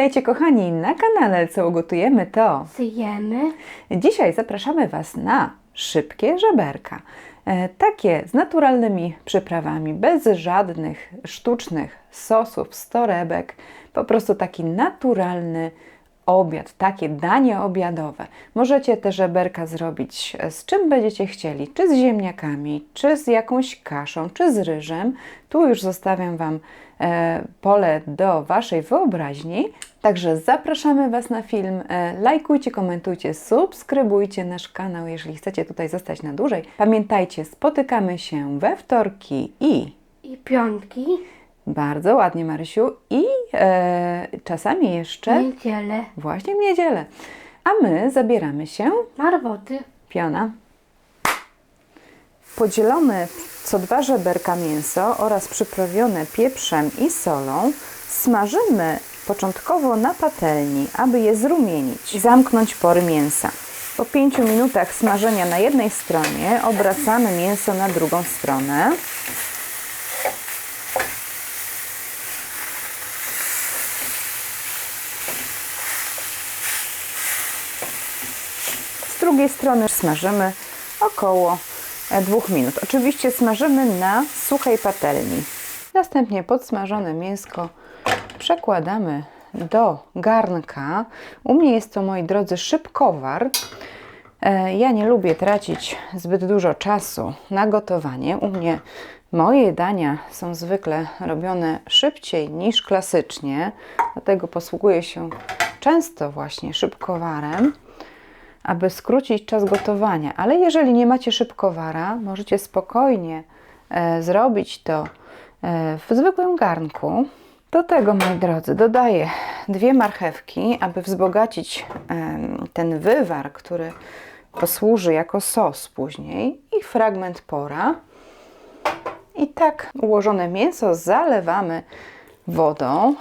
Witajcie kochani na kanale Co ugotujemy to. Syjemy. Dzisiaj zapraszamy Was na szybkie żeberka. E, takie z naturalnymi przyprawami, bez żadnych sztucznych sosów, storebek. Po prostu taki naturalny obiad, takie danie obiadowe. Możecie te żeberka zrobić e, z czym będziecie chcieli, czy z ziemniakami, czy z jakąś kaszą, czy z ryżem. Tu już zostawiam Wam e, pole do Waszej wyobraźni. Także zapraszamy Was na film. E, lajkujcie, komentujcie, subskrybujcie nasz kanał, jeżeli chcecie tutaj zostać na dłużej. Pamiętajcie, spotykamy się we wtorki i I piątki. Bardzo ładnie, Marysiu, i e, czasami jeszcze Niedzielę. właśnie w niedzielę. A my zabieramy się Marwoty. piona. Podzielone co dwa żeberka mięso oraz przyprawione pieprzem i solą smażymy początkowo na patelni, aby je zrumienić i zamknąć pory mięsa. Po 5 minutach smażenia na jednej stronie obracamy mięso na drugą stronę. Drugiej strony smażymy około 2 minut. Oczywiście smażymy na suchej patelni. Następnie podsmażone mięsko przekładamy do garnka. U mnie jest to, moi drodzy, szybkowar. E, Ja nie lubię tracić zbyt dużo czasu na gotowanie. U mnie moje dania są zwykle robione szybciej niż klasycznie, dlatego posługuję się często właśnie szybkowarem aby skrócić czas gotowania. Ale jeżeli nie macie szybkowara, możecie spokojnie e, zrobić to e, w zwykłym garnku. Do tego, moi drodzy, dodaję dwie marchewki, aby wzbogacić em, ten wywar, który posłuży jako sos później i fragment pora. I tak ułożone mięso zalewamy wodą,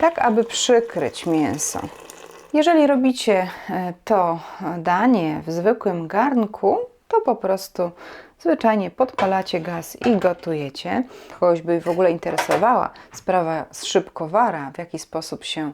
tak aby przykryć mięso. Jeżeli robicie e, to danie w zwykłym garnku, to po prostu zwyczajnie podpalacie gaz i gotujecie. Kogoś by w ogóle interesowała sprawa z szybkowara, w jaki sposób się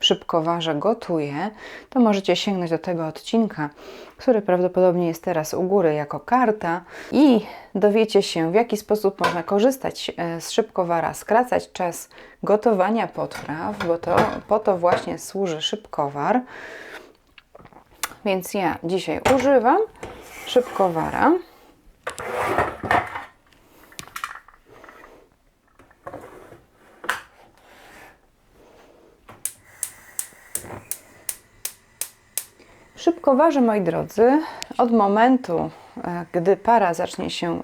szybkowarze gotuje, to możecie sięgnąć do tego odcinka, który prawdopodobnie jest teraz u góry jako karta i dowiecie się, w jaki sposób można korzystać e, z szybkowara, skracać czas gotowania potraw, bo to po to właśnie służy szybkowar. Więc ja dzisiaj używam szybkowara. W szybkowarze, moi drodzy, od momentu, e, gdy para zacznie się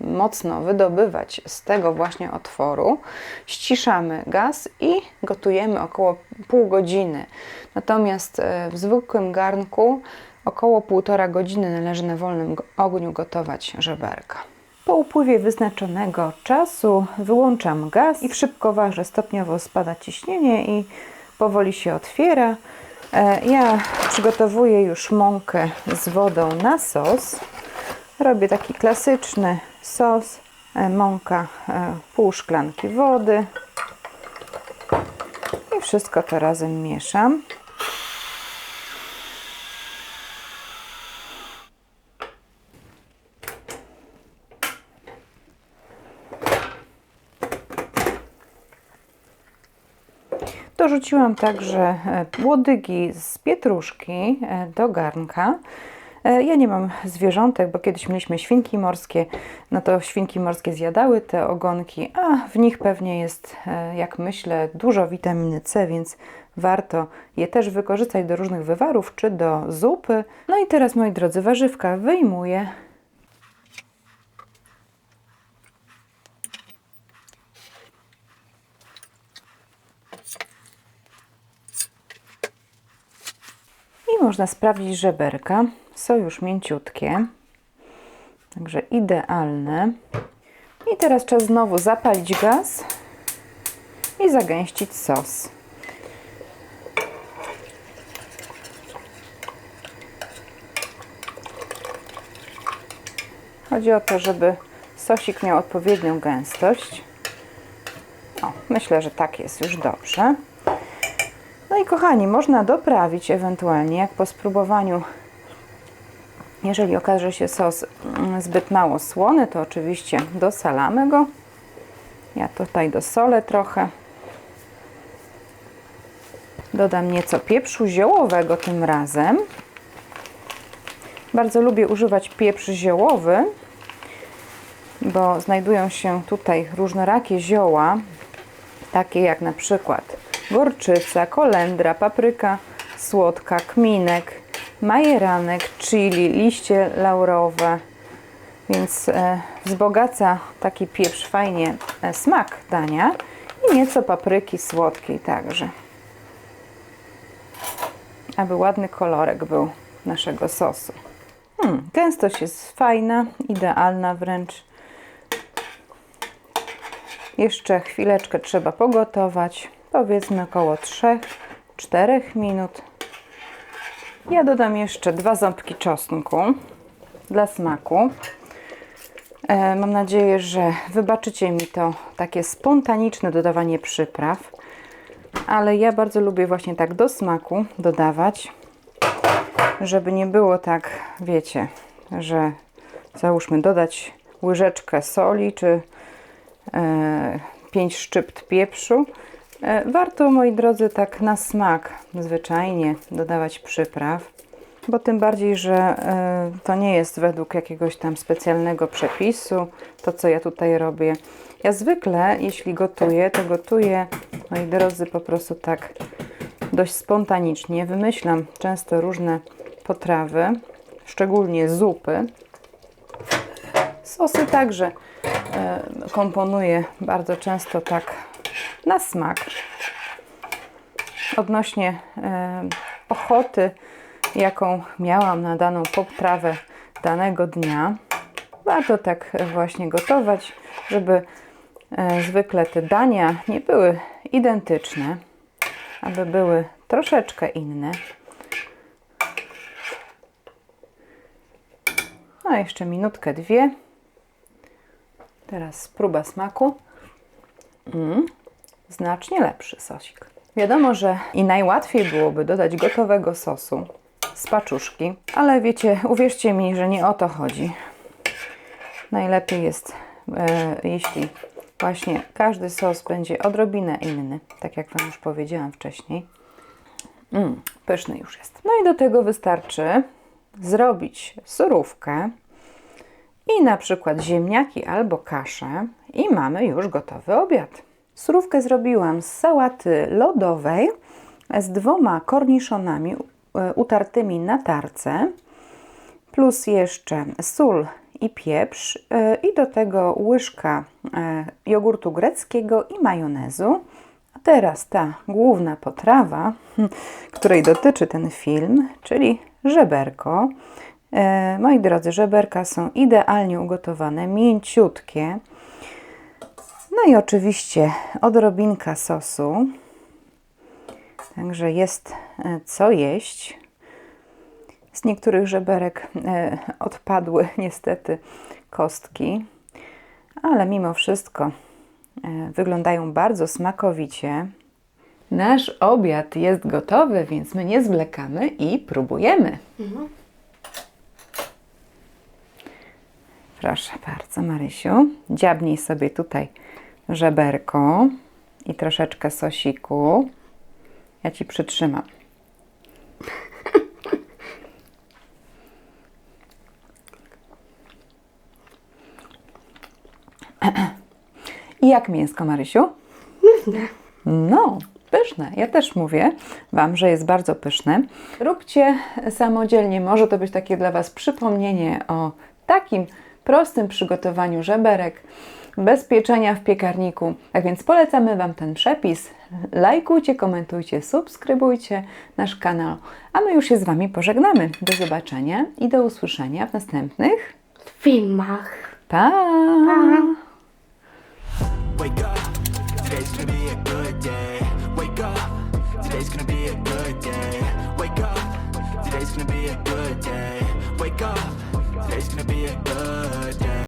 mocno wydobywać z tego właśnie otworu, ściszamy gaz i gotujemy około pół godziny. Natomiast e, w zwykłym garnku około półtora godziny należy na wolnym ogniu gotować żeberka. Po upływie wyznaczonego czasu wyłączam gaz i w szybkowarze stopniowo spada ciśnienie i powoli się otwiera. E, Ja przygotowuję już mąkę z wodą na sos. Robię taki klasyczny sos. E, Mąka, e, pół szklanki wody. I wszystko to razem mieszam. Dorzuciłam także e, łodygi z pietruszki e, do garnka. E, Ja nie mam zwierzątek, bo kiedyś mieliśmy świnki morskie, no to świnki morskie zjadały te ogonki, a w nich pewnie jest, jak myślę, dużo witaminy C, więc warto je też wykorzystać do różnych wywarów czy do zupy. No i teraz, moi drodzy, warzywka wyjmuję. Można sprawdzić żeberka. Są już mięciutkie. Także idealne. I teraz czas znowu zapalić gaz i zagęścić sos. Chodzi o to, żeby sosik miał odpowiednią gęstość. O, myślę, że tak jest już dobrze. No i kochani, można doprawić ewentualnie, jak po spróbowaniu, jeżeli okaże się sos mm, zbyt mało słony, to oczywiście dosalamy go. Ja tutaj dosolę trochę. Dodam nieco pieprzu ziołowego tym razem. Bardzo lubię używać pieprz ziołowy, bo znajdują się tutaj różnorakie zioła, takie jak na przykład gorczyca, kolendra, papryka słodka, kminek, majeranek, chili, liście laurowe, więc e, wzbogaca taki pieprz fajnie e, smak dania i nieco papryki słodkiej także, aby ładny kolorek był naszego sosu. Hmm, gęstość jest fajna, idealna wręcz. Jeszcze chwileczkę trzeba pogotować, powiedzmy około 3-4 minut. Ja dodam jeszcze dwa ząbki czosnku dla smaku. E, mam nadzieję, że wybaczycie mi to takie spontaniczne dodawanie przypraw, ale ja bardzo lubię właśnie tak do smaku dodawać, żeby nie było tak, wiecie, że załóżmy dodać łyżeczkę soli czy e, 5 szczypt pieprzu. E, warto, moi drodzy, tak na smak zwyczajnie dodawać przypraw, bo tym bardziej, że e, to nie jest według jakiegoś tam specjalnego przepisu, to co ja tutaj robię. Ja zwykle, jeśli gotuję, to gotuję, moi drodzy, po prostu tak dość spontanicznie. Wymyślam często różne potrawy, szczególnie zupy. Sosy także e, komponuję bardzo często tak na smak. Odnośnie e, ochoty, jaką miałam na daną poprawę danego dnia, warto tak właśnie gotować, żeby e, zwykle te dania nie były identyczne, aby były troszeczkę inne. No jeszcze minutkę, dwie. Teraz próba smaku. Mm, znacznie lepszy sosik. Wiadomo, że i najłatwiej byłoby dodać gotowego sosu z paczuszki, ale wiecie, uwierzcie mi, że nie o to chodzi. Najlepiej jest, e, jeśli właśnie każdy sos będzie odrobinę inny, tak jak Wam już powiedziałam wcześniej. Mm, pyszny już jest. No i do tego wystarczy zrobić surówkę i na przykład ziemniaki albo kaszę i mamy już gotowy obiad. Surówkę zrobiłam z sałaty lodowej z dwoma korniszonami e, utartymi na tarce, plus jeszcze sól i pieprz e, i do tego łyżka e, jogurtu greckiego i majonezu. A teraz ta główna potrawa, której dotyczy ten film, czyli żeberko. Moi drodzy, żeberka są idealnie ugotowane, mięciutkie. No i oczywiście odrobinka sosu. Także jest e, co jeść. Z niektórych żeberek e, odpadły niestety kostki, ale mimo wszystko e, wyglądają bardzo smakowicie. Nasz obiad jest gotowy, więc my nie zwlekamy i próbujemy. Proszę bardzo, Marysiu. Dziabnij sobie tutaj żeberko i troszeczkę sosiku. Ja ci przytrzymam. I jak mięsko, Marysiu? No, pyszne. Ja też mówię Wam, że jest bardzo pyszne. Róbcie samodzielnie. Może to być takie dla Was przypomnienie o takim prostym przygotowaniu żeberek bez pieczenia w piekarniku. Tak więc polecamy Wam ten przepis. Lajkujcie, komentujcie, subskrybujcie nasz kanał. A my już się z Wami pożegnamy. Do zobaczenia i do usłyszenia w następnych. Filmach. Pa! Wake